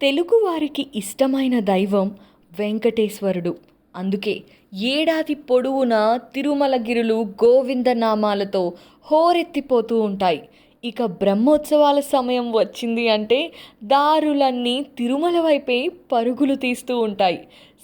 తెలుగువారికి ఇష్టమైన దైవం వెంకటేశ్వరుడు. అందుకే ఏడాది పొడవునా తిరుమలగిరులు గోవిందనామాలతో హోరెత్తిపోతూ ఉంటాయి. ఇక బ్రహ్మోత్సవాల సమయం వచ్చింది అంటే దారులన్నీ తిరుమల వైపే పరుగులు తీస్తూ ఉంటాయి.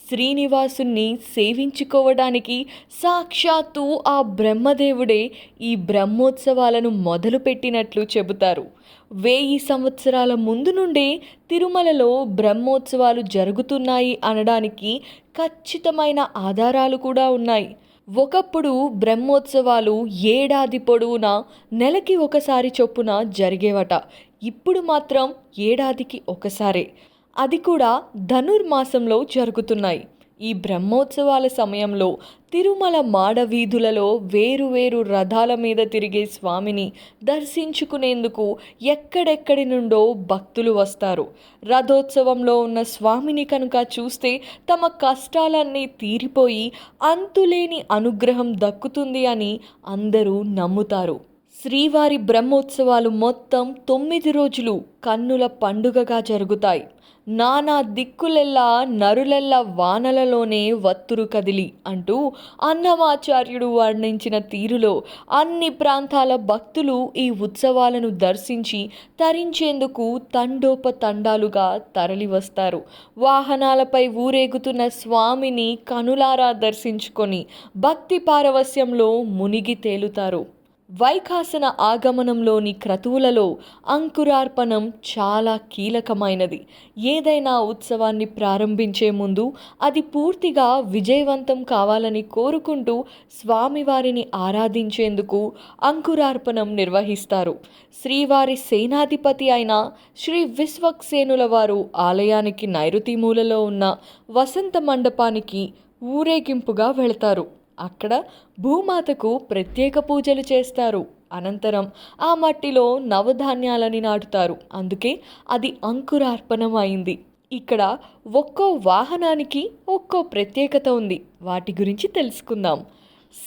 శ్రీనివాసుని సేవించుకోవడానికి సాక్షాత్తు ఆ బ్రహ్మదేవుడే ఈ బ్రహ్మోత్సవాలను మొదలుపెట్టినట్లు చెబుతారు. వెయ్యి సంవత్సరాల ముందు నుండే తిరుమలలో బ్రహ్మోత్సవాలు జరుగుతున్నాయి అనడానికి ఖచ్చితమైన ఆధారాలు కూడా ఉన్నాయి. ఒకప్పుడు బ్రహ్మోత్సవాలు ఏడాది పొడవునా నెలకి ఒకసారి చొప్పున జరిగేవట. ఇప్పుడు మాత్రం ఏడాదికి ఒకసారే. అది కూడా ధనుర్మాసంలో జరుగుతున్నాయి. ఈ బ్రహ్మోత్సవాల సమయంలో తిరుమల మాడవీధులలో వేరు వేరు రథాల మీద తిరిగే స్వామిని దర్శించుకునేందుకు ఎక్కడెక్కడి నుండో భక్తులు వస్తారు. రథోత్సవంలో ఉన్న స్వామిని కనుక చూస్తే తమ కష్టాలన్నీ తీరిపోయి అంతులేని అనుగ్రహం దక్కుతుంది అని అందరూ నమ్ముతారు. శ్రీవారి బ్రహ్మోత్సవాలు మొత్తం తొమ్మిది రోజులు కన్నుల పండుగగా జరుగుతాయి. నానా దిక్కులెల్లా నరులెల్లా వానలలోనే వత్తురు కదిలి అంటూ అన్నమాచార్యుడు వర్ణించిన తీరులో అన్ని ప్రాంతాల భక్తులు ఈ ఉత్సవాలను దర్శించి తరించేందుకు తండోపతండాలుగా తరలివస్తారు. వాహనాలపై ఊరేగుతున్న స్వామిని కనులారా దర్శించుకొని భక్తి పారవస్యంలో మునిగి తేలుతారు. వైఖాసన ఆగమనంలోని క్రతువులలో అంకురార్పణం చాలా కీలకమైనది. ఏదైనా ఉత్సవాన్ని ప్రారంభించే ముందు అది పూర్తిగా విజయవంతం కావాలని కోరుకుంటూ స్వామివారిని ఆరాధించేందుకు అంకురార్పణం నిర్వహిస్తారు. శ్రీవారి సేనాధిపతి అయిన శ్రీ విశ్వక్సేనుల వారు ఆలయానికి నైరుతి మూలలో ఉన్న వసంత మండపానికి ఊరేగింపుగా వెళతారు. అక్కడ భూమాతకు ప్రత్యేక పూజలు చేస్తారు. అనంతరం ఆ మట్టిలో నవధాన్యాలని నాటుతారు. అందుకే అది అంకురార్పణం అయింది ఇక్కడ ఒక్కో వాహనానికి ఒక్కో ప్రత్యేకత ఉంది. వాటి గురించి తెలుసుకుందాం.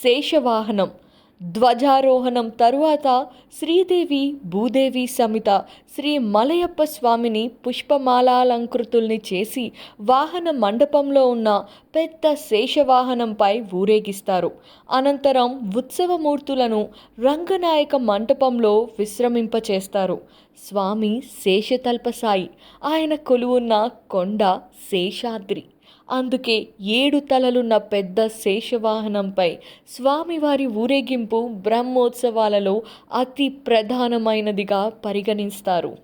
శేషవాహనం. ధ్వజారోహణం తరువాత శ్రీదేవి భూదేవి సమిత శ్రీ మలయప్ప స్వామిని పుష్పమాలాలంకృతుల్ని చేసి వాహన మండపంలో ఉన్న పెద్ద శేషవాహనంపై ఊరేగిస్తారు. అనంతరం ఉత్సవమూర్తులను రంగనాయక మంటపంలో విశ్రమింపచేస్తారు. స్వామి శేషతల్పసాయి ఆయన కొలువున్న కొండ శేషాద్రి. అందుకే ఏడు తలలున్న పెద్ద శేషవాహనంపై స్వామివారి ఊరేగింపు బ్రహ్మోత్సవాలలో అతి ప్రధానమైనదిగా పరిగణిస్తారు.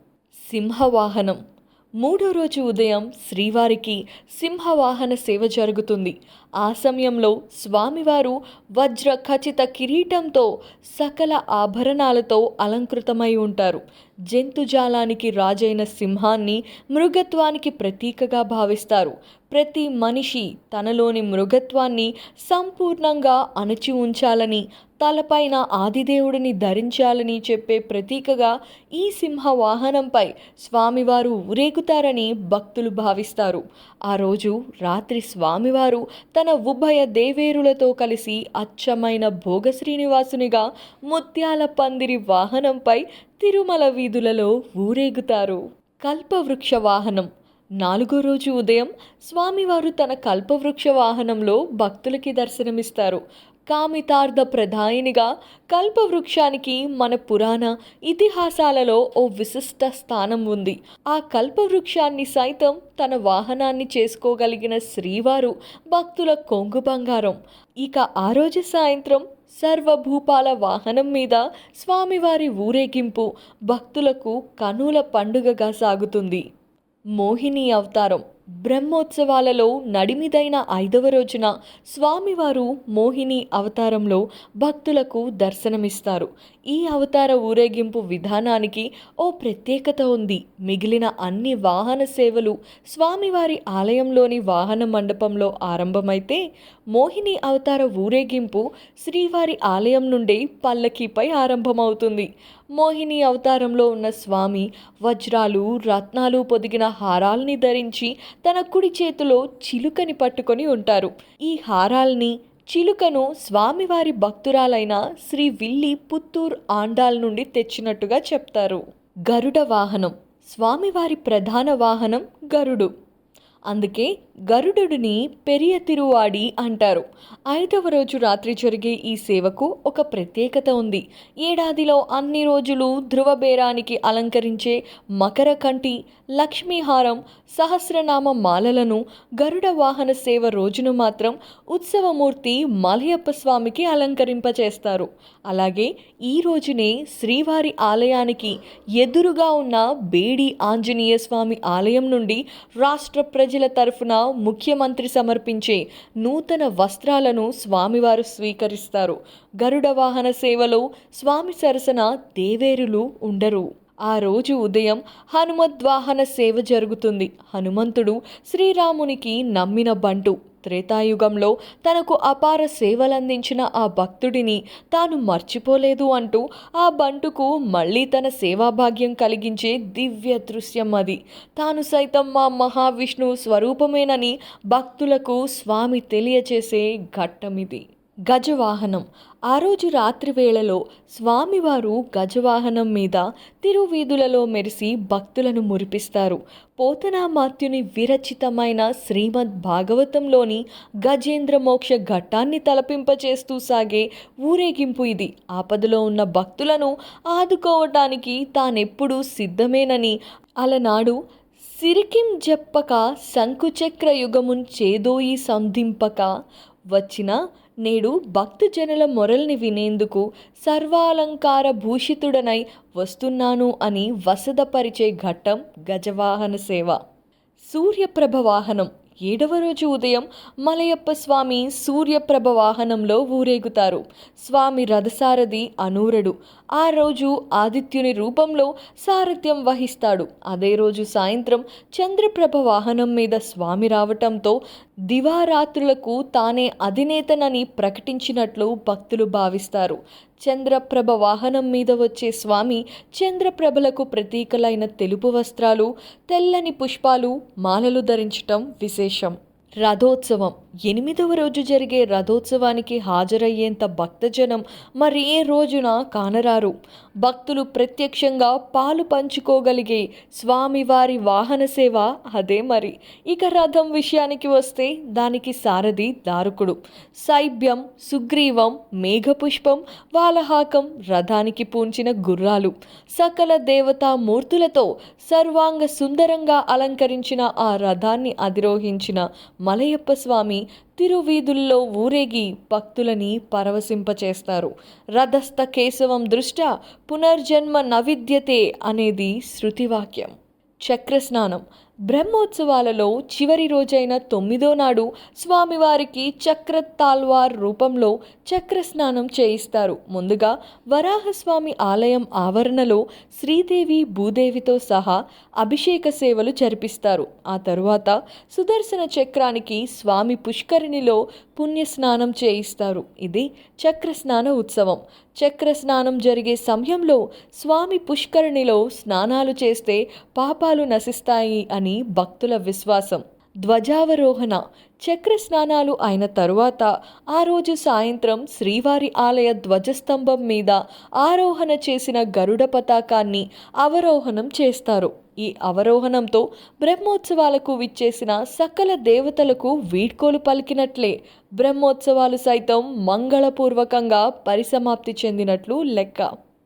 సింహవాహనం. మూడో రోజు ఉదయం శ్రీవారికి సింహవాహన సేవ జరుగుతుంది. ఆ సమయంలో స్వామివారు వజ్ర ఖచ్చిత కిరీటంతో సకల ఆభరణాలతో అలంకృతమై ఉంటారు. జంతుజాలానికి రాజైన సింహాన్ని మృగత్వానికి ప్రతీకగా భావిస్తారు. ప్రతి మనిషి తనలోని మృగత్వాన్ని సంపూర్ణంగా అణచి ఉంచాలని తలపైన ఆదిదేవుడిని ధరించాలని చెప్పే ప్రతీకగా ఈ సింహ వాహనంపై స్వామివారు ఊరేగుతారని భక్తులు భావిస్తారు. ఆ రోజు రాత్రి స్వామివారు తన ఉభయ దేవేరులతో కలిసి అచ్చమైన భోగ శ్రీనివాసునిగా ముత్యాల పందిరి వాహనంపై తిరుమల వీధులలో ఊరేగుతారు. కల్పవృక్ష వాహనం నాలుగో రోజు ఉదయం స్వామివారు తన కల్పవృక్ష వాహనంలో భక్తులకి దర్శనమిస్తారు. కామితార్థ ప్రధాయినిగా కల్పవృక్షానికి మన పురాణ ఇతిహాసాలలో ఓ విశిష్ట స్థానం ఉంది. ఆ కల్పవృక్షాన్ని సైతం తన వాహనాన్ని చేసుకోగలిగిన శ్రీవారు భక్తుల కొంగు బంగారం. ఇక ఆ రోజు సాయంత్రం సర్వభూపాల వాహనం మీద స్వామివారి ఊరేగింపు భక్తులకు కనుల పండుగగా సాగుతుంది. మోహిని అవతారం. బ్రహ్మోత్సవాలలో నడిమిదైన ఐదవ రోజున స్వామివారు మోహిని అవతారంలో భక్తులకు దర్శనమిస్తారు. ఈ అవతార ఊరేగింపు విధానానికి ఓ ప్రత్యేకత ఉంది. మిగిలిన అన్ని వాహన సేవలు స్వామివారి ఆలయంలోని వాహన మండపంలో ఆరంభమైతే మోహిని అవతార ఊరేగింపు శ్రీవారి ఆలయం నుండి పల్లకీపై ఆరంభమవుతుంది. మోహిని అవతారంలో ఉన్న స్వామి వజ్రాలు రత్నాలు పొదిగిన హారాల్ని ధరించి తన కుడి చేతిలో చిలుకని పట్టుకొని ఉంటారు. ఈ హారాల్ని చిలుకను స్వామివారి భక్తురాలైన శ్రీ విల్లి పుత్తూర్ ఆండాల్ నుండి తెచ్చినట్టుగా చెప్తారు. గరుడ వాహనం స్వామివారి ప్రధాన వాహనం గరుడు. అందుకే గరుడుని పెరియ తిరువాడి అంటారు. ఐదవ రోజు రాత్రి జరిగే ఈ సేవకు ఒక ప్రత్యేకత ఉంది. ఏడాదిలో అన్ని రోజులు ధ్రువబేరానికి అలంకరించే మకర కంటి లక్ష్మీహారం సహస్రనామ మాలలను గరుడ వాహన సేవ రోజును మాత్రం ఉత్సవమూర్తి మలయప్ప స్వామికి అలంకరింపచేస్తారు. అలాగే ఈ రోజునే శ్రీవారి ఆలయానికి ఎదురుగా ఉన్న బేడి ఆంజనేయ స్వామి ఆలయం నుండి రాష్ట్ర ప్రజల తరఫున ముఖ్యమంత్రి సమర్పించే నూతన వస్త్రాలను స్వామివారు స్వీకరిస్తారు. గరుడ వాహన సేవలో స్వామి సరసన దేవేరులు ఉండరు. ఆ రోజు ఉదయం హనుమద్వాహన సేవ జరుగుతుంది. హనుమంతుడు శ్రీరామునికి నమ్మిన బంటు. త్రేతాయుగంలో తనకు అపార సేవలందించిన ఆ భక్తుడిని తాను మర్చిపోలేదు అంటూ ఆ బంటుకు మళ్ళీ తన సేవాభాగ్యం కలిగించే దివ్య దృశ్యం అది. తాను సైతం మా మహావిష్ణువు స్వరూపమేనని భక్తులకు స్వామి తెలియచేసే ఘట్టమిది. గజవాహనం. ఆ రోజు రాత్రి వేళలో స్వామివారు గజవాహనం మీద తిరువీధులలో మెరిసి భక్తులను మురిపిస్తారు. పోతనామాత్యుని విరచితమైన శ్రీమద్ భాగవతంలోని గజేంద్ర మోక్ష ఘట్టాన్ని తలపింపచేస్తూ సాగే ఊరేగింపు ఇది. ఆపదలో ఉన్న భక్తులను ఆదుకోవటానికి తానెప్పుడూ సిద్ధమేనని అలనాడు సిరికిం జప్పక శంకుచక్ర యుగమున్ చేదోయి సంధింపక వచ్చిన నేడు భక్తజనుల మొరల్ని వినేందుకు సర్వాలంకార భూషితుడనై వస్తున్నాను అని వసదపరిచే ఘట్టం గజవాహన సేవ. సూర్యప్రభ వాహనం. ఏడవ రోజు ఉదయం మలయప్ప స్వామి సూర్యప్రభ వాహనంలో ఊరేగుతారు. స్వామి రథసారథి అనూరుడు. ఆ రోజు ఆదిత్యుని రూపంలో సారథ్యం వహిస్తాడు. అదే రోజు సాయంత్రం చంద్రప్రభ వాహనం మీద స్వామి రావటంతో దివారాత్రులకు తానే అధినేతనని ప్రకటించినట్లు భక్తులు భావిస్తారు. చంద్రప్రభ వాహనం మీద వచ్చే స్వామి చంద్రప్రభలకు ప్రతీకలైన తెలుపు వస్త్రాలు తెల్లని పుష్పాలు మాలలు ధరించటం విశేషం. రథోత్సవం. ఎనిమిదవ రోజు జరిగే రథోత్సవానికి హాజరయ్యేంత భక్తజనం మరి ఏ రోజున కానరారు. భక్తులు ప్రత్యక్షంగా పాలు పంచుకోగలిగే స్వామివారి వాహన సేవ అదే మరి. ఇక రథం విషయానికి వస్తే దానికి సారథి దారుకుడు. సైభ్యం సుగ్రీవం మేఘపుష్పం వాలహాకం రథానికి పూంచిన గుర్రాలు. సకల దేవతా మూర్తులతో సర్వాంగ సుందరంగా అలంకరించిన ఆ రథాన్ని అధిరోహించిన మలయప్ప స్వామి తిరువీధుల్లో ఊరేగి భక్తులని పరవశింపచేస్తారు. రథస్థ కేశవం దృష్ట్యా పునర్జన్మ నవిద్యతే అనేది శృతివాక్యం. చక్రస్నానం. బ్రహ్మోత్సవాలలో చివరి రోజైన తొమ్మిదో నాడు స్వామివారికి చక్ర తాల్వార్ రూపంలో చక్ర స్నానం చేయిస్తారు. ముందుగా వరాహస్వామి ఆలయం ఆవరణలో శ్రీదేవి భూదేవితో సహా అభిషేక సేవలు జరిపిస్తారు. ఆ తరువాత సుదర్శన చక్రానికి స్వామి పుష్కరిణిలో పుణ్యస్నానం చేయిస్తారు. ఇది చక్రస్నాన ఉత్సవం. చక్ర స్నానం జరిగే సమయంలో స్వామి పుష్కరిణిలో స్నానాలు చేస్తే పాపాలు నశిస్తాయి అని అని భక్తుల విశ్వాసం. ధ్వజావరోహణ చక్ర స్నానాలు అయిన తరువాత ఆ రోజు సాయంత్రం శ్రీవారి ఆలయ ధ్వజస్తంభం మీద ఆరోహణ చేసిన గరుడ పతాకాన్ని అవరోహణం చేస్తారు. ఈ అవరోహణంతో బ్రహ్మోత్సవాలకు విచ్చేసిన సకల దేవతలకు వీడ్కోలు పలికినట్లే బ్రహ్మోత్సవాలు సైతం మంగళపూర్వకంగా పరిసమాప్తి చెందినట్లు లెక్క.